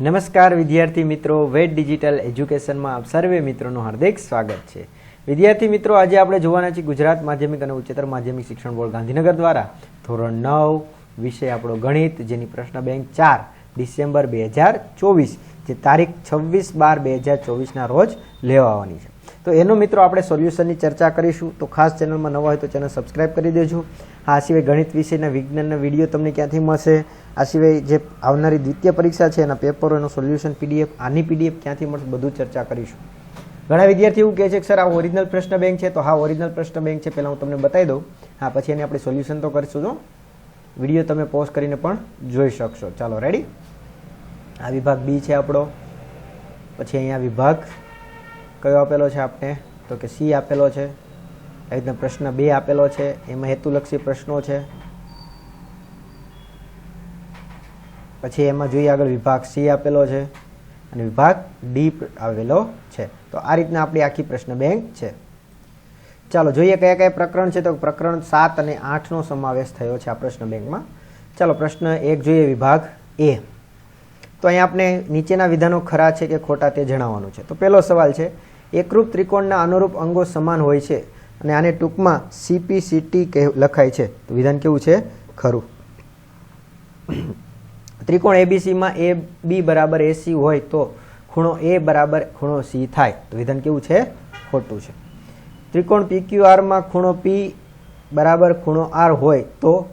નમસ્કાર વિદ્યાર્થી મિત્રો વેટ ડિજિટલ એજ્યુકેશનમાં આપ સર્વે મિત્રોનું હાર્દિક સ્વાગત છે. વિદ્યાર્થી મિત્રો, આજે આપણે જોવાના છીએ ગુજરાત માધ્યમિક અને ઉચ્ચતર માધ્યમિક શિક્ષણ બોર્ડ ગાંધીનગર દ્વારા ધોરણ નવ વિષય આપણો ગણિત, જેની પ્રશ્ન બેંક ચાર, ડિસેમ્બર બે હજાર ચોવીસ, જે તારીખ છવ્વીસ બાર બે હજાર ચોવીસના રોજ લેવાવાની છે. તો એનું મિત્રો આપણે સોલ્યુશનની ચર્ચા કરીશું. તો ખાસ ચેનલમાં નવા હોય તો ચેનલ સબસ્ક્રાઇબ કરી દેજો. આ સિવાય ગણિત વિષયના વિજ્ઞાનના વીડિયો તમને ક્યાંથી મળશે? આ સિવાય જે આવનારી દ્વિતીય પરીક્ષા છે, એના પેપરો એનું સોલ્યુશન પીડીએફ, આની પીડીએફ ક્યાંથી મળશે બધું ચર્ચા કરીશું. ઘણા વિદ્યાર્થી એવું કહે છે કે, સર, આ ઓરિજિનલ પ્રશ્ન બેંક છે. તો હા, ઓરિજિનલ પ્રશ્ન બેંક છે. પહેલાં હું તમને બતાવી દઉં. હા, પછી એને આપણે સોલ્યુશન તો કરીશું, જો. વીડિયો તમે પોઝ કરીને પણ જોઈ શકશો. ચાલો, રેડી? આ વિભાગ બી છે આપણો. પછી અહીંયા વિભાગ કયો આપેલો છે આપણે તો કે સી આપેલો છે. રીતના પ્રશ્ન બે આપેલો છે. એમાં હેતુલક્ષી પ્રશ્નો છે. પછી એમાં જોઈએ આગળ વિભાગ સી આપેલો છે અને વિભાગ ડી આવેલો છે. તો આ રીતના આપણી આખી પ્રશ્ન બેંક છે. ચાલો જોઈએ કયા કયા પ્રકરણ છે. તો પ્રકરણ સાત અને આઠનો સમાવેશ થયો છે આ પ્રશ્ન બેંકમાં. ચાલો પ્રશ્ન એક જોઈએ વિભાગ એ. તો અહીંયા આપણે નીચેના વિધાનો ખરા છે કે ખોટા તે જણાવવાનું છે. તો પહેલો સવાલ છે એકરૂપ ત્રિકોણના અનુરૂપ અંગો સમાન હોય છે અને આને ટૂંકમાં સીપીસીટી કહે લખાય છે. તો વિધાન કેવું છે? ખરું. ત્રિકોણ એબીસીમાં એ બી બરાબર એસી હોય તો ખૂણો એ બરાબર ખૂણો સી થાય. તો વિધાન કેવું છે? ખોટું છે. ત્રિકોણ પીક્યુ આરમાં ખૂણો પી બરાબર ખૂણો આર હોય તો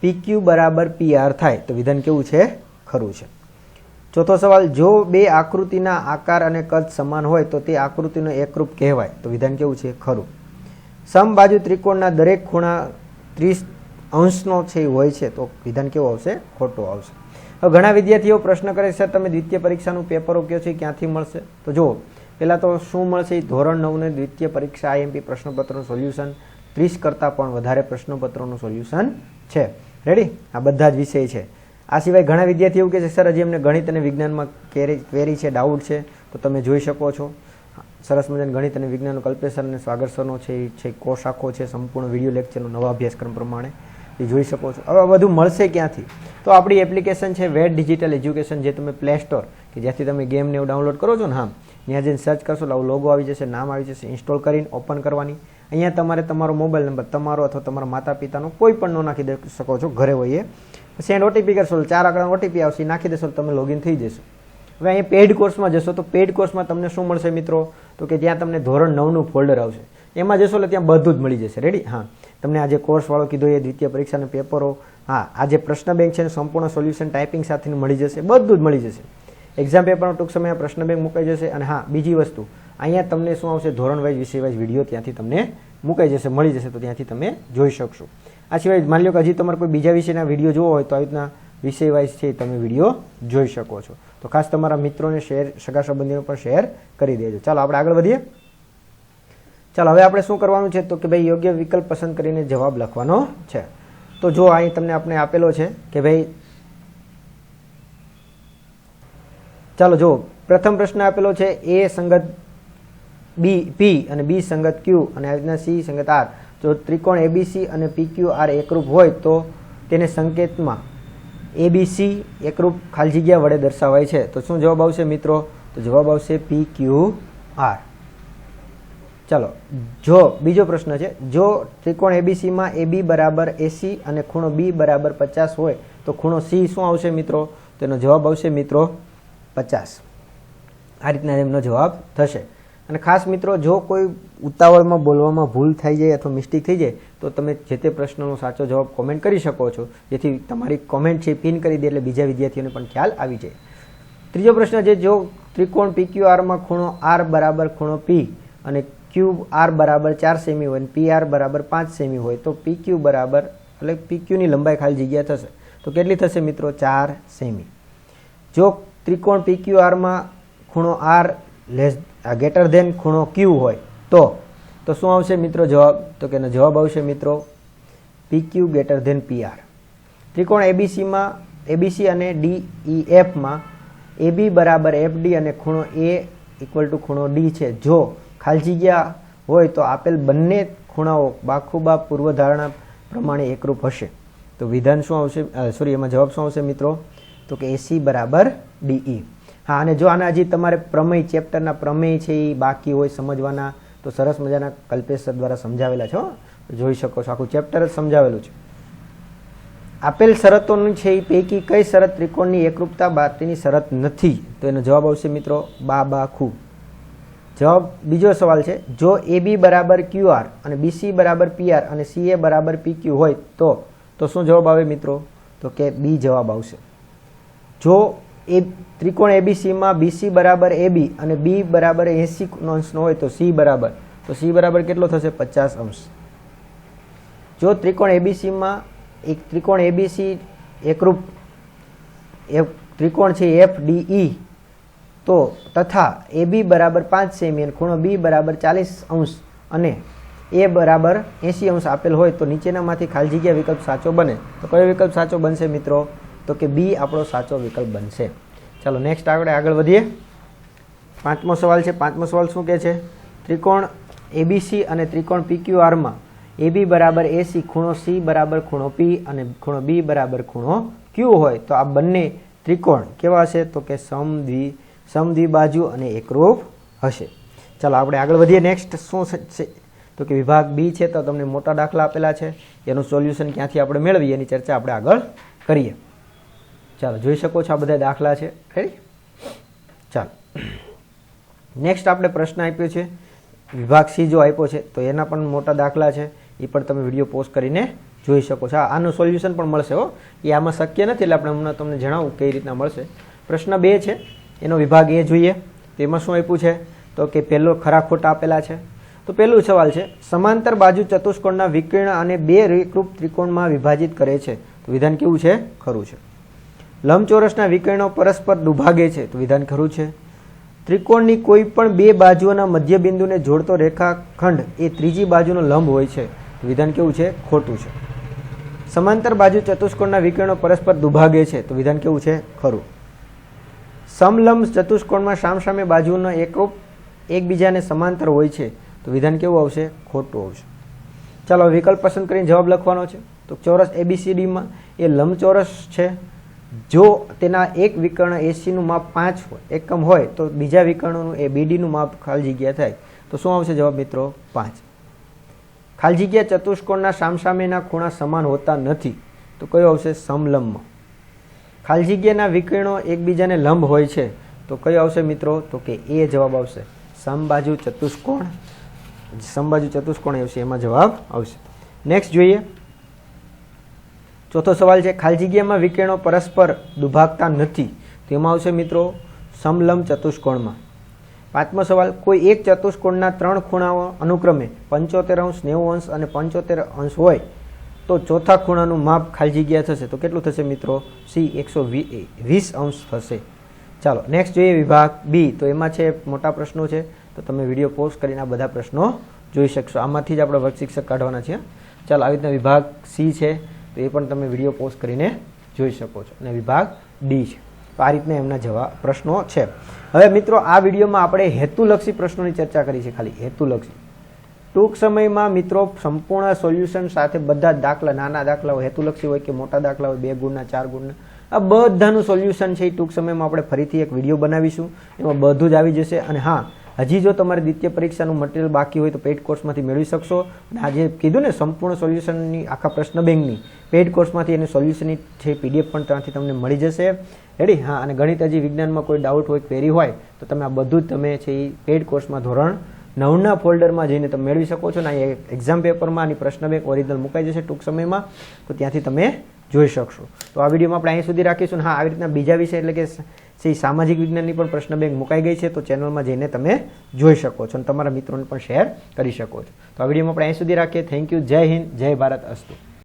પીક્યુ બરાબર પી આર થાય. તો વિધાન કેવું છે? ખરું છે. ચોથો સવાલ, જો બે આકૃતિના આકાર અને કદ સમાન હોય તો તે આકૃતિનો એકરૂપ કહેવાય. તો વિધાન કેવું છે? ખરું. સમબાજુ ત્રિકોણના દરેક ખૂણા ત્રીસ અંશનો છે હોય છે, તો વિધાન કેવું આવશે? ખોટું આવશે. હવે ઘણા વિદ્યાર્થીઓ પ્રશ્ન કરે સર, તમે દ્વિતીય પરીક્ષાનું પેપરો કયો છે? ક્યાંથી મળશે? તો જુઓ, પહેલાં તો શું મળશે? ધોરણ નવને દ્વિતીય પરીક્ષા આઈએમપી પ્રશ્નપત્રનું સોલ્યુશન, ત્રીસ કરતાં પણ વધારે પ્રશ્નપત્રોનું સોલ્યુશન છે. રેડી આ બધા જ વિષય છે. આ સિવાય ઘણા વિદ્યાર્થીઓ કે છે, સર, હજી અમને ગણિત અને વિજ્ઞાનમાં કેરી ક્વેરી છે ડાઉટ છે, તો તમે જોઈ શકો છો. સરસ મજાનું ગણિત અને વિજ્ઞાન કલ્પેશ અને સ્વાગત સરનો છે, એ છે કોર્સ આખો છે, સંપૂર્ણ વીડિયો લેક્ચરનો નવા અભ્યાસક્રમ પ્રમાણે એ જોઈ શકો છો. હવે બધું મળશે ક્યાંથી? તો આપણી એપ્લિકેશન છે વેટ ડિજિટલ એજ્યુકેશન જે તમે પ્લે સ્ટોર કે જ્યાંથી તમે ગેમને એવું ડાઉનલોડ કરો છો ને હા ત્યાં જઈને સર્ચ કરશો, એટલે લોગો આવી જશે, નામ આવી જશે ઇન્સ્ટોલ કરીને ઓપન કરવાની. અહીંયા તમારે તમારો મોબાઈલ નંબર તમારો અથવા તમારા માતા પિતાનો કોઈ પણ નો નાખી શકો છો, ઘરે હોઈએ. સેન્ડ ઓટીપી કરશો ચાર આંકડા ઓટીપી આવશે નાખી દેશો તમે લોગિન થઈ જશો. હવે અહીંયા પેડ કોર્સમાં જશો, તો પેડ કોર્સમાં તમને શું મળશે મિત્રો? તો કે ત્યાં તમને ધોરણ નવનું ફોલ્ડર આવશે. એમાં જશો, એટલે ત્યાં બધું જ મળી જશે. રેડી હા. તમને આજે કોર્સવાળો કીધો, એ દ્વિતીય પરીક્ષાના પેપરો હા, આ પ્રશ્ન બેંક છે સંપૂર્ણ સોલ્યુશન ટાઈપિંગ સાથેનું મળી જશે. બધું જ મળી જશે. એક્ઝામ પેપરનો ટૂંક સમયમાં પ્રશ્ન બેંક મુકાઈ જશે. અને હા, બીજી વસ્તુ, અહીંયા તમને શું આવશે? ધોરણ વાઇઝ વિષય વાઇઝ વીડિયો ત્યાંથી તમને મુકાઈ જશે, મળી જશે, તો ત્યાંથી તમે જોઈ શકશો. આ સિવાય માની લો કે હજી તમારે કોઈ બીજા વિષયના વીડિયો જોવો હોય તો આવી રીતના વિષય વાઇઝ છે તમે વીડિયો જોઈ શકો છો. તો ખાસ તમારા મિત્રોને શેર, સગા સંબંધીઓ પણ શેર કરી દેજો. ચાલો, આપણે આગળ વધીએ. ચાલો, હવે આપણે શું કરવાનું છે તો કે ભાઈ યોગ્ય વિકલ્પ પસંદ કરીને જવાબ લખવાનો છે. તો જો અહીં તમને આપણે આપેલો છે કે ભાઈ ચાલો, જો પ્રથમ પ્રશ્ન આપેલો છે એ સંગત બી પી અને બી સંગત ક્યુ અને આ રીતના સી સંગત આર જો ત્રિકોણ એબીસી અને પી ક્યુ આર એકરૂપ હોય તો તેને સંકેતમાં એબીસી એકરૂપ ખાલી જગ્યા વડે દર્શાવાય છે. તો શું જવાબ આવશે મિત્રો? તો જવાબ આવશે પી ક્યુ આર ચાલો, જો બીજો પ્રશ્ન છે, જો ત્રિકોણ એબીસીમાં એ બી બરાબર એસી અને ખૂણો બી બરાબર પચાસ હોય, તો ખૂણો સી શું આવશે મિત્રો? તેનો જવાબ આવશે મિત્રો પચાસ. આ રીતના એમનો જવાબ થશે. અને ખાસ મિત્રો, જો કોઈ ઉતાવળમાં બોલવામાં ભૂલ થઈ જાય અથવા મિસ્ટેક થઈ જાય, તો તમે જે તે પ્રશ્નનો સાચો જવાબ કોમેન્ટ કરી શકો છો. જેથી તમારી કોમેન્ટ છે પિન કરી દે એટલે બીજા વિદ્યાર્થીઓને પણ ખ્યાલ આવી જાય. ત્રીજો પ્રશ્ન છે, જો ત્રિકોણ પી ક્યુ આરમાં ખૂણો આર બરાબર ખૂણો પી અને ક્યુબ આર બરાબર ચાર સેમી હોય પી આર બરાબર પાંચ સેમી હોય, તો પી ક્યુ બરાબર એટલે પી ક્યુની લંબાઈ ખાલી જગ્યા થશે. તો કેટલી થશે મિત્રો? ચાર સેમી. જો ત્રિકોણ પી ક્યુ આરમાં ખૂણો આર લેસ ગેટર ધેન ખૂણો ક્યુ હોય, તો તો શું આવશે મિત્રો જવાબ? તો કે જવાબ આવશે મિત્રો P Q greater than P R ત્રિકોણ એબીસીમાં એબીસી અને ડી ઈ એફમાં એબી બરાબર એફડી અને ખૂણો એ ઇક્વલ ટુ ખૂણો ડી છે. જો ખાલી જગ્યા હોય તો આપેલ બંને ખૂણાઓ બાખુબા પૂર્વધારણા પ્રમાણે એકરૂપ હશે. તો વિધાન શું આવશે? સોરી એમાં જવાબ શું આવશે મિત્રો? તો કે એસી બરાબર ડીઈ હા, અને જો આના હજી તમારે પ્રમેય ચેપ્ટરના પ્રમેય છે એ બાકી હોય સમજવાના, તો સરસ મજાના કલ્પેશ દ્વારા સમજાવેલા છો. જોઈ શકો છો, આખું ચેપ્ટર જ સમજાવેલું છે. આપેલ શરતોની છે એ પૈકી કઈ શરત ત્રિકોણની એકરૂપતા બાતીની શરત નથી? તો એનો જવાબ આવશે મિત્રો બા બા ખુ જવાબ, બીજો સવાલ છે, જો એ બી બરાબર ક્યુ આર અને બીસી બરાબર પી આર અને સી એ બરાબર પી ક્યુ હોય તો? તો શું જવાબ આવે મિત્રો? તો કે બી જવાબ આવશે. જો એ ત્રિકોણ એબીસીમાં બીસી બરાબર એબી અને બી બરાબર એસી અંશનો હોય તો સી બરાબર. તો સી બરાબર કેટલો થશે? પચાસ અંશ. જો ત્રિકોણ એબીસીમાં એક ત્રિકોણ એબીસી એકરૂપ એ ત્રિકોણ છે એફ ડી ઈ તો તથા એ બી બરાબર પાંચ સેમી અને ખૂણો બી બરાબર ચાલીસ અંશ અને એ બરાબર એંસી અંશ આપેલ હોય તો નીચેનામાંથી ખાલી જગ્યા વિકલ્પ સાચો બને. તો કયો વિકલ્પ સાચો બનશે મિત્રો? તો કે બી આપણો સાચો વિકલ્પ બનશે. ચાલો નેક્સ્ટ આપણે આગળ વધીએ. પાંચમો સવાલ છે. પાંચમો સવાલ શું કહે છે? ત્રિકોણ એબીસી અને ત્રિકોણ પીક્યુઆરમાં એબી બરાબર એસી ખૂણો સી બરાબર ખૂણો પી અને ખૂણો બી બરાબર ખૂણો ક્યુ હોય, તો આ બંને ત્રિકોણ કેવા હશે? તો કે સમદ્વિ સમદ્વિબાજુ અને એકરૂપ હશે. ચાલો, આપણે આગળ વધીએ. નેક્સ્ટ શું છે? તો કે વિભાગ બી છે, તો તમને મોટા દાખલા આપેલા છે. એનું સોલ્યુશન ક્યાંથી આપણે મેળવીએ એની ચર્ચા આપણે આગળ કરીએ. ચાલો, જોઈ શકો છો આ બધા દાખલા છે. ખરી ચાલો. નેક્સ્ટ આપણે પ્રશ્ન આપ્યો છે. વિભાગ સી જો આપ્યો છે, તો એના પણ મોટા દાખલા છે. એ પણ તમે વીડિયો પોસ્ટ કરીને જોઈ શકો છો. આનું સોલ્યુશન પણ મળશે, હો. એ આમાં શક્ય નથી, એટલે આપણે હમણાં તમને જણાવું કઈ રીતના મળશે. પ્રશ્ન બે છે. એનો વિભાગ એ જોઈએ. તેમાં શું આપ્યું છે? તો કે પહેલો ખરા ખોટા આપેલા છે. તો પહેલું સવાલ છે, સમાંતર બાજુ ચતુષ્કોણના વિકર્ણ અને બે રેખરૂપ ત્રિકોણમાં વિભાજિત કરે છે. તો વિધાન કેવું છે? ખરું છે. લંબચોરસના વિકર્ણો પરસ્પર દુભાગે છે. તો વિધાન ખરું છે? ત્રિકોણની કોઈ પણ બે બાજુઓના મધ્યબિંદુને જોડતો રેખાખંડ એ ત્રીજી બાજુનો લંબ હોય છે. વિધાન કેવું છે? ખોટું છે. સમાંતર બાજુ ચતુષ્કોણના વિકર્ણો પરસ્પર દુભાગે છે. તો વિધાન કેવું છે? ખરું. સમલંબ ચતુષ્કોણમાં સામસામે બાજુનો એકરૂપ એકબીજાને સમાંતર હોય છે. તો વિધાન કેવું આવશે? ખોટું આવશે. ચાલો વિકલ્પ પસંદ કરીને જવાબ લખવાનો છે. તો ચોરસ એબીસીડીમાં એ લંબચોરસ છે. જો તેના એક વિકર્ણ એસીનું માપ પાંચ એકમ હોય, તો બીજા વિકર્ણનું એ બીડીનું માપ ખાલી જગ્યા થાય. તો શું આવશે જવાબ મિત્રો? પાંચ. ખાલી જગ્યા ચતુષ્કોણના સામસામેના ખૂણા સમાન હોતા નથી. તો કયો આવશે? સમલંબ. ખાલી જગ્યાના વિકર્ણો એકબીજાને લંબ હોય છે. તો કયો આવશે મિત્રો? તો કે એ જવાબ આવશે. સમબાજુ ચતુષ્કોણ. સમબાજુ ચતુષ્કોણ આવશે, એમાં જવાબ આવશે. નેક્સ્ટ જોઈએ. ચોથો સવાલ છે, ખાલી જગ્યામાં વિકર્ણો પરસ્પર દુભાગતા નથી. તેમાં આવશે મિત્રો સમલંબ ચતુષ્કોણમાં. પાંચમો સવાલ, કોઈ એક ચતુષ્કોણના ત્રણ ખૂણાઓ અનુક્રમે પંચોતેર અંશ, નેવું અંશ અને પંચોતેર અંશ હોય, તો ચોથા ખૂણાનું માપ ખાલી જગ્યા થશે. તો કેટલું થશે મિત્રો? સી, એકસો વીસ અંશ થશે. ચાલો, નેક્સ્ટ જોઈએ વિભાગ બી. તો એમાં છે મોટા પ્રશ્નો છે. તો તમે વીડિયો પોસ્ટ કરીને આ બધા પ્રશ્નો જોઈ શકશો. આમાંથી જ આપણે વર્ગ શિક્ષક કાઢવાના છે ચાલો, આવી રીતના વિભાગ સી છે. તો એ પણ તમે વીડિયો પોસ્ટ કરીને જોઈ શકો છો. અને વિભાગ ડી છે. તો આ રીતના એમના જવાબ પ્રશ્નો છે. હવે મિત્રો, આ વિડીયોમાં આપણે હેતુલક્ષી પ્રશ્નોની ચર્ચા કરી છે ખાલી. હેતુલક્ષી. ટૂંક સમયમાં મિત્રો, સંપૂર્ણ સોલ્યુશન સાથે બધા દાખલા, નાના દાખલા હોય હેતુલક્ષી હોય કે મોટા દાખલા હોય, બે ગુણના, ચાર ગુણના, આ બધાનું સોલ્યુશન છે એ ટૂંક સમયમાં આપણે ફરીથી એક વીડિયો બનાવીશું. એમાં બધું જ આવી જશે. અને હા હજી જો તમારે દ્વિતીય પરીક્ષાનું મટીરિયલ બાકી હોય તો પેઇડ કોર્સમાંથી મેળવી શકશો. અને આજે કીધું ને સંપૂર્ણ સોલ્યુશનની આખા પ્રશ્ન બેંકની પેઇડ કોર્સમાંથી એનું સોલ્યુશનની છે પીડીએફ પણ ત્યાંથી તમને મળી જશે. રેડી હા, અને ગણિત હજી વિજ્ઞાનમાં કોઈ ડાઉટ હોય ક્વેરી હોય, તો તમે આ બધું જ તમે છે એ પેઇડ કોર્સમાં ધોરણ નવના ફોલ્ડરમાં જઈને તમે મેળવી શકો છો. ને અહીં એક્ઝામ પેપરમાં આની પ્રશ્ન બેંક ઓરિજિનલ મુકાઈ જશે ટૂંક સમયમાં, તો ત્યાંથી તમે જોઈ શકશો. તો આ વિડીયોમાં આપણે અહીં સુધી રાખીશું. હા, આવી રીતના બીજા વિષય એટલે કે સી સામાજિક વિજ્ઞાનની પણ પ્રશ્ન બેંક મુકાઈ ગઈ છે, તો ચેનલમાં જઈને તમે જોઈ શકો છો અને તમારા મિત્રોને પણ શેર કરી શકો છો. તો આ વિડીયોમાં આપણે અહીં સુધી રાખીએ. થેન્ક યુ જય હિન્દ. જય ભારત. અસ્તુ.